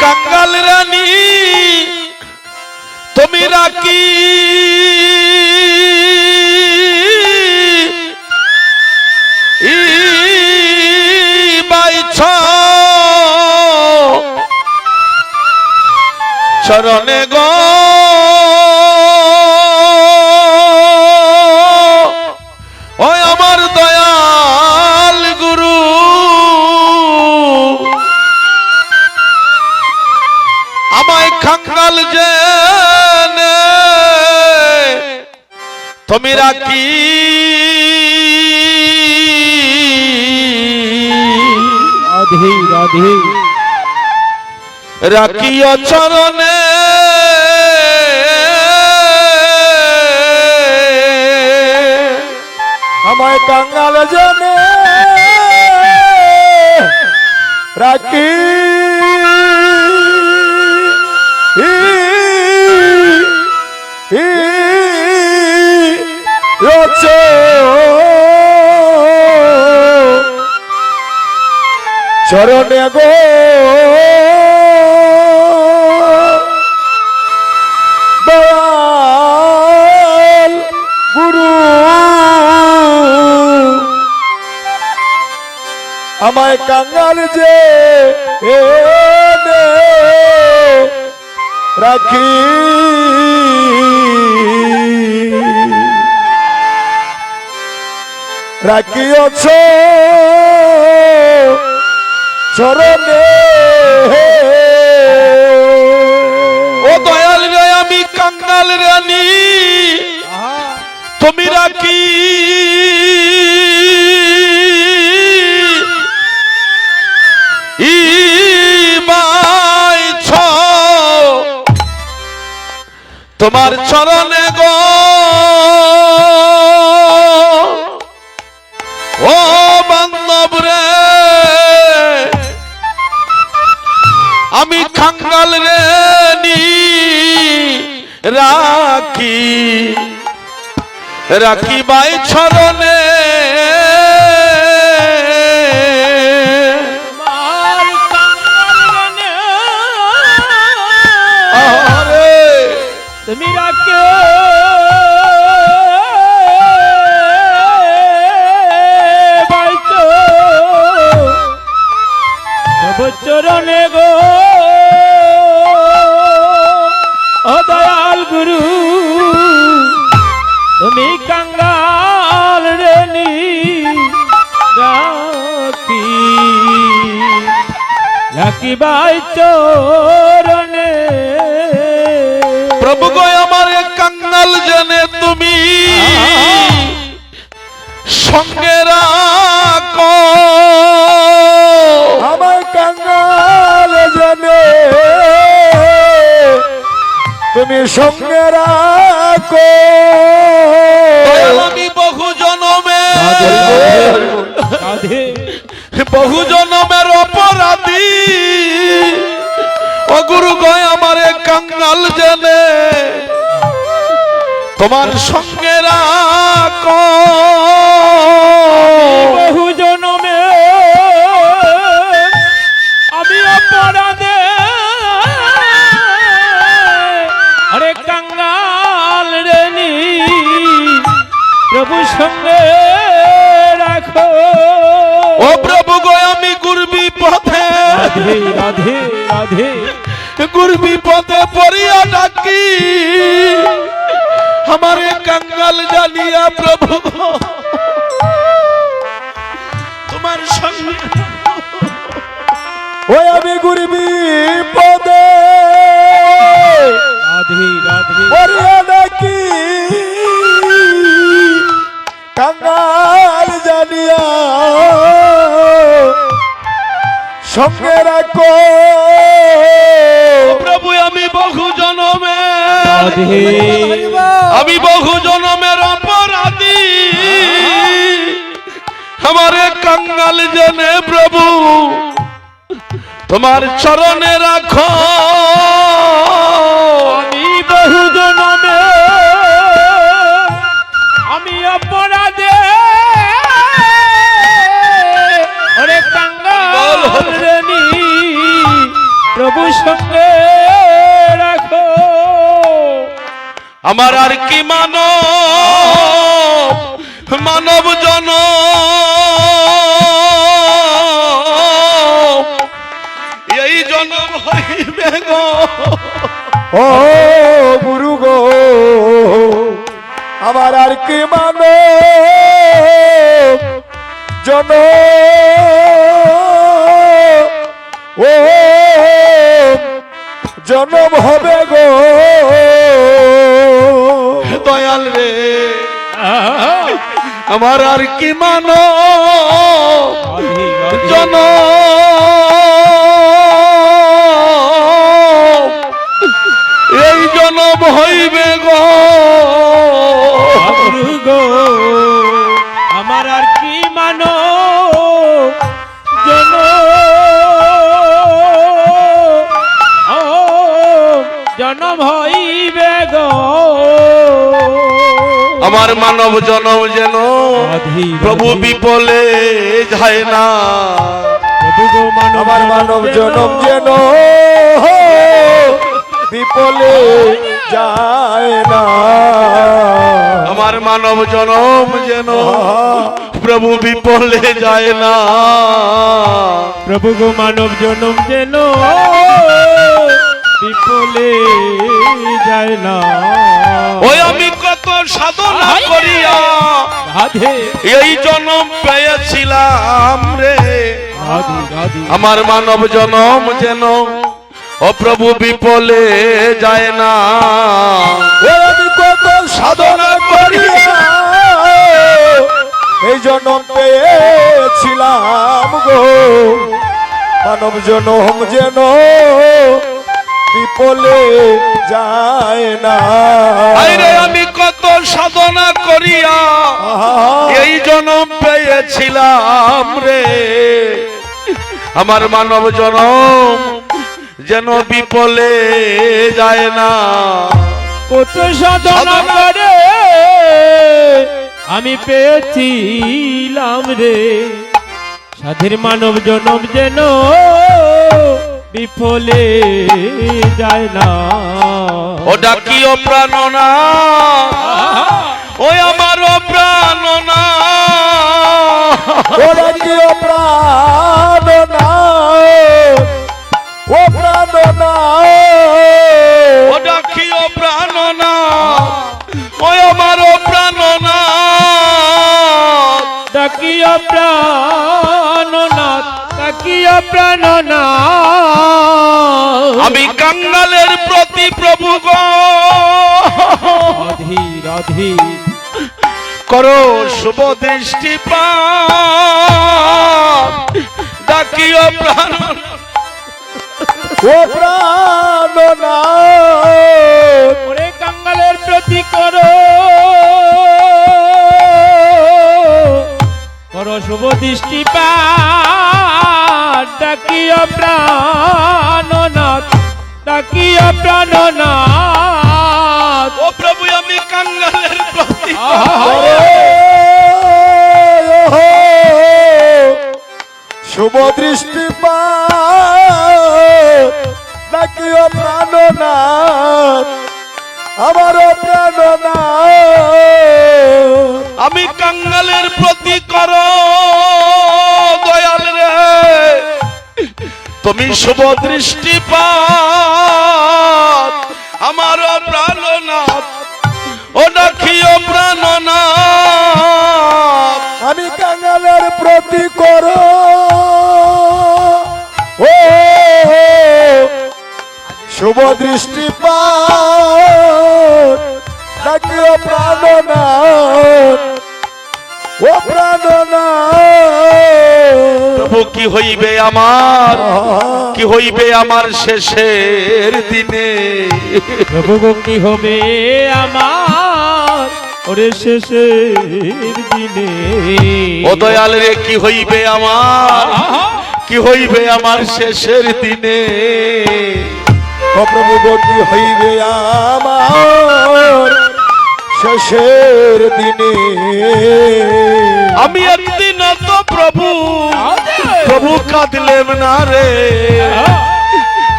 কাঙ্গাল রানী তুমি বাইছ চরণে গ খাঙ্গাল যে তুমি রাখি। রাধে রাধে। রাখিও চরণে। আমায় কাঙ্গাল জানে। রাখি। চরণে গো গুরু। আমায় কাঙ্গাল যে রাখি। রাখিয়াছ। চরণে ও দয়াল রে আমি কাঙ্গাল রানী তুমি রাখি। তোমার চরণে রাখি। রাখি বাই ছরণে রাখি বাই চরণে। প্রভু গো আমার কাঙ্গাল জেনে তুমি। সঙ্গে রাখো। আমার কাঙ্গাল জানে। তুমি সঙ্গে রাখো। আমি বহু জনমে। বহু জনমের অপরাধী। ও গুরু গয় আমার কাঙ্গাল জেনে। তোমার সঙ্গে রাখো। বহু জনমে আমি অপরাধে। আরে কাঙ্গাল রেনি প্রভু সঙ্গে রাখো। ও আমি গুরবি পথে। রাধে রাধে রাধে। গুরবি পথে পড়িয়া ডাকি। আমারে কাঙ্গাল জানিয়া প্রভু। তোমার সঙ্গে ওই আমি গুরবি পদে রাধে রাধে। সঙ্গে রাখো। প্রভু আমি বহু জনমে আমি বহু জনমের অপরাধী। আমারে কাঙ্গাল জনে প্রভু তোমার চরণে রাখো। প্রভু সঙ্গে রাখো। আমার আর কি মানব? মানব জন। এই জন্ম হইবে গো। ও গুরু গো। আমার আর কি মানব? জন। ও জনম হবে গো। দয়াল রে। আমার আর কি মানো? জন এই জনম হইবে আমার মানব জনম যেন প্রভু বিপলে যায় না। আমার মানব জনম যেন বিপলে যায় না। আমার মানব জনম যেন প্রভু বিপলে যায় না। প্রভু গো মানব জনম যেন বিপলে যায় না। ওই আমি কত সাধনা করিয়া রাধে। এই জনম পেয়েছিলাম রে। আমার মানব জনম যেন ও প্রভু বিপলে যায় না। ওই আমি কত সাধনা করিয়া এই জনম পেয়েছিলাম গো। মানব জনম যেন বিপলে যায় না। আরে আমি কত সাধনা করিয়া এই জনম পেয়েছিলাম রে। আমার মানব জনম যেন বিপলে যায় না। কত সাধনা। করে আমি পেয়েছিলাম রে। সাধের মানব জনম যেন বিফলে যায় না। ও ডাকিও প্রাণনা ওই আমার প্রাণনা ও প্রাণ না? ও প্রাণ না। ও ডাকিও প্রাণনা ওই আমার প্রাণনা ডাকিয়া প্রাণনাথ ডাকিয়া প্রাণনাথ আমি কাঙ্গালের প্রতি প্রভু গো। রাধি রাধি। করো শুভ দৃষ্টি ডাকিও প্রাণ। ও ওরে কাঙ্গালের প্রতি করো। করো শুভ দৃষ্টি ডাকিয়া প্রাণনাথ ডাকিয়া প্রাণনাথ। ও প্রভু আমি কাঙ্গালের প্রতি শুভ দৃষ্টি ও প্রাণনাথ। আমার প্রাণনাথ। আমি কাঙ্গালের প্রতি করো দয়াল রে। তুমি শুভ দৃষ্টি আমার প্রাণনাথ ও ডাকিও প্রাণনাথ। আমি কাঙালের প্রতি করো। শুভ দৃষ্টি কি হইবে আমার? কি হইবে আমার শেষের দিনে? প্রভু কি হবে আমার ওরে শেষের দিনে। ও দয়াল রে কি হইবে আমার? কি হইবে আমার শেষের দিনে? ও প্রভু কি হইবে আমার শেষের দিনে? আমি একদিন তো প্রভু। প্রভু কাঁদলেম না রে।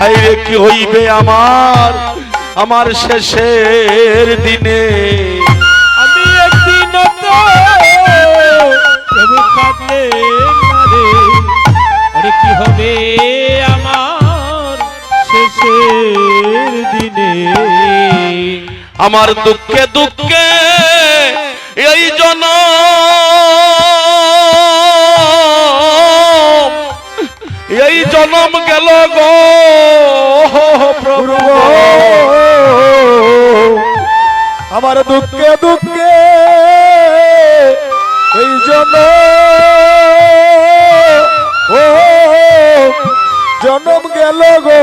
হাই রে কি হইবে আমার? আমার শেষের দিনে। আমি একদিন তো প্রভু কাঁদলে রে। আরে কি হবে আমার শেষের দিনে? আমার দুঃখে দুঃখে এই জন জনম গেল গো। প্রভু। আমার দুঃখে দুঃখে এই জন্য ও জনম গেল গো।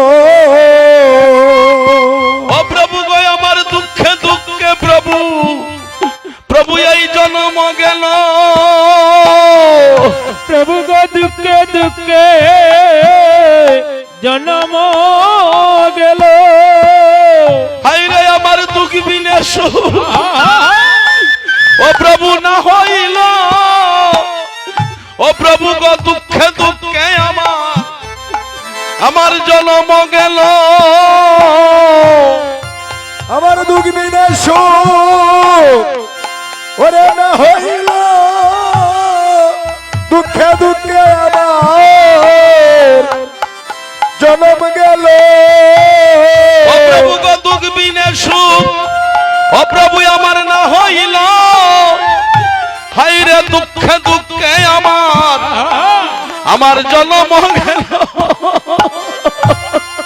ও প্রভু গো আমার দুঃখে দুঃখে প্রভু। প্রভু এই জনম গেল। ও প্রভু না হইল। ও প্রভু গো দুঃখে দুঃখে আমার। আমার জনম গেল। আমার দুঃখ বিনাশ ওরে না হইল। দুঃখে দুঃখে আমার। জনম গেল। ও প্রভু গো দুঃখ বিনেশ ও প্রভু আমার না হইল। হাইরে দুঃখে দুঃখে আমার। আমার জন্ম গেল।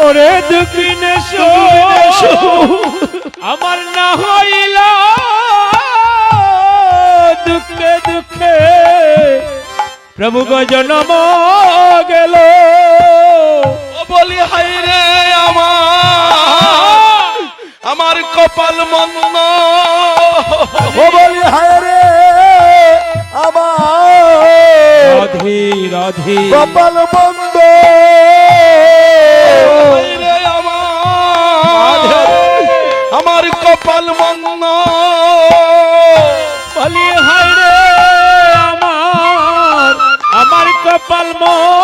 ওরে দুঃখিনে আমার না হইল। দুঃখে দুঃখে। প্রভু জন্ম গেল। বলি হাইরে আমার। আমার কপাল মন্দ। ও বলি হায় রে আমার রাধে রাধে। কপাল হায়রে আমার। আমার কপাল মন্দ। বলি হায় রে আমার আমার কপাল মন্দ।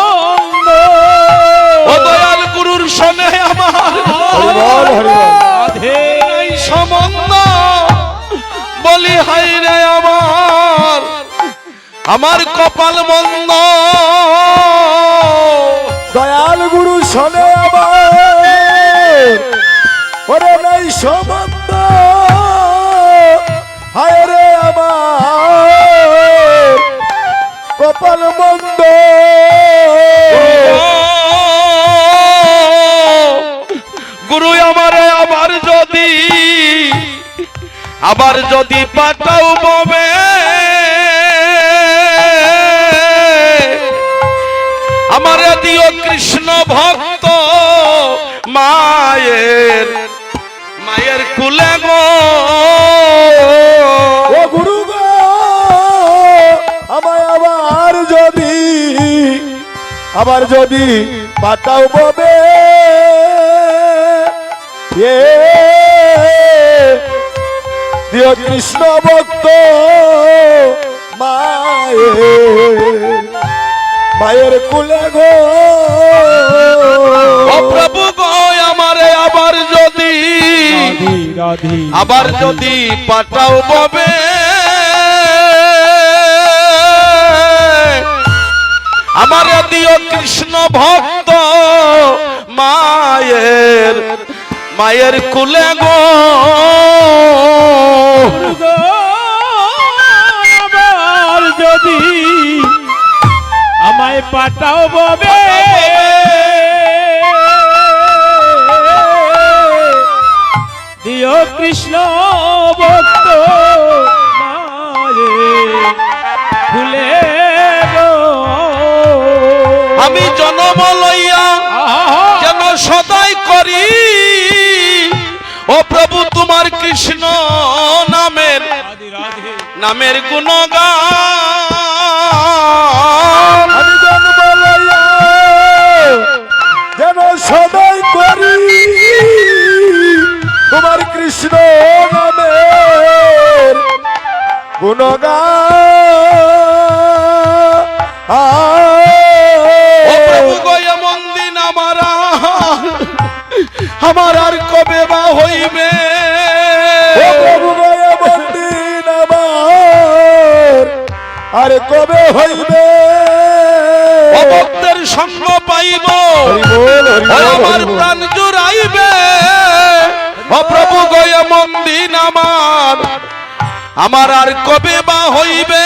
আমার কপাল মন্দ দয়াল গুরু শোনে আমার ওরে নাই সম্বন্ধ। হায় রে আমার। কপাল মন্দ গুরু আমারে আবার যদি আবার যদি পাঠাও ববে আমারে দিও কৃষ্ণ ভক্ত। মায়ের মায়ের কুলে গো। ও গুরু গো, আমায় আবার যদি আবার যদি পাঠাও ববে। এ, দিও কৃষ্ণ ভক্ত মায়ের। মায়ের কুলে গো। প্রভু গো আমারে আবার যদি আবার যদি পাঠাও ববে আমার দিও কৃষ্ণ ভক্ত মায়ের মায়ের কুলে গো, যদি আমায় পাঠাও ববে। দিও কৃষ্ণ ভক্ত ফুলে আমি জনম লইয়া যেন সদাই করি। ও প্রভু তোমার কৃষ্ণ নামের নামের গুণগান। যেন সদাই করি। তোমার কৃষ্ণ নামের ও হইবে। অভক্তের সঙ্গ পাইব। আমার। প্রাণ জুড়াইবে। ও প্রভু গয় মন্দির আমার। আমার আর কবে বা হইবে?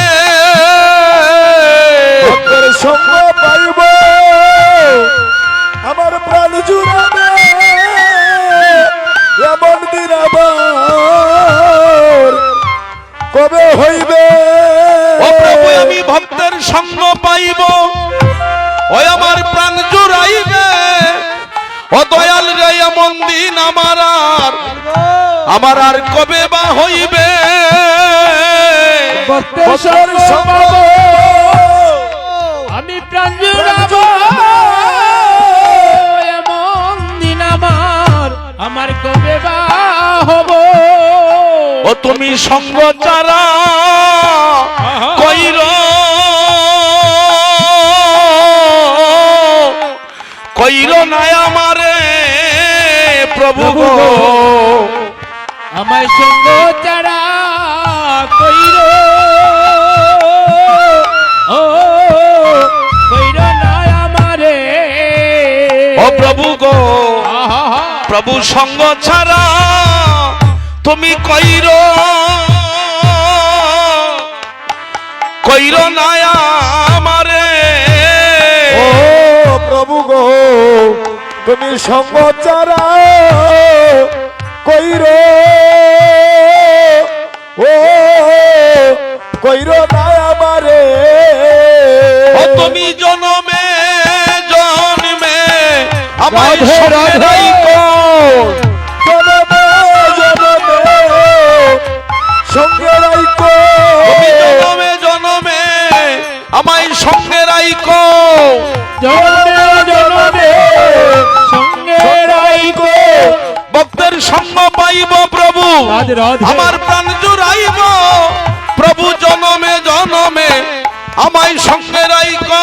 ভক্তের সঙ্গ পাইব। আমার প্রাণ জুড়াবে। এমন দিন আবার কবে হইবে? ও প্রভু আমি ভক্তের সঙ্গ পাইব। ওই আমার প্রাণ জুড়াইবে। ও দয়াল রে এমন দিন আমার আর আমার আর কবে বা হইবে? আমি প্রাণ জুড়াব। তুমি সঙ্গ চারা কইর। কইর নাই আমারে প্রভু গো। আমায় সঙ্গ চারা কইর। ও কইর না আমারে। ও প্রভু গো প্রভু সঙ্গ ছাড়া তুমি কইর কইর নাই আমারে। ও প্রভু গো তুমি সঙ্গ চারা কইর। ও কইর না আমারে। ও তুমি জনমে জন্মে আমায় রাধে, সঙ্গে সঙ্গে রাইকো জনমে জনমে আমায় সঙ্গে রাইখো। জনমে জনমে সঙ্গে রাইকো ভক্তের সঙ্গ পাইব প্রভু। আমার প্রাণ জুড়াইব। প্রভু জনমে জনমে আমায় সঙ্গে রাইখো।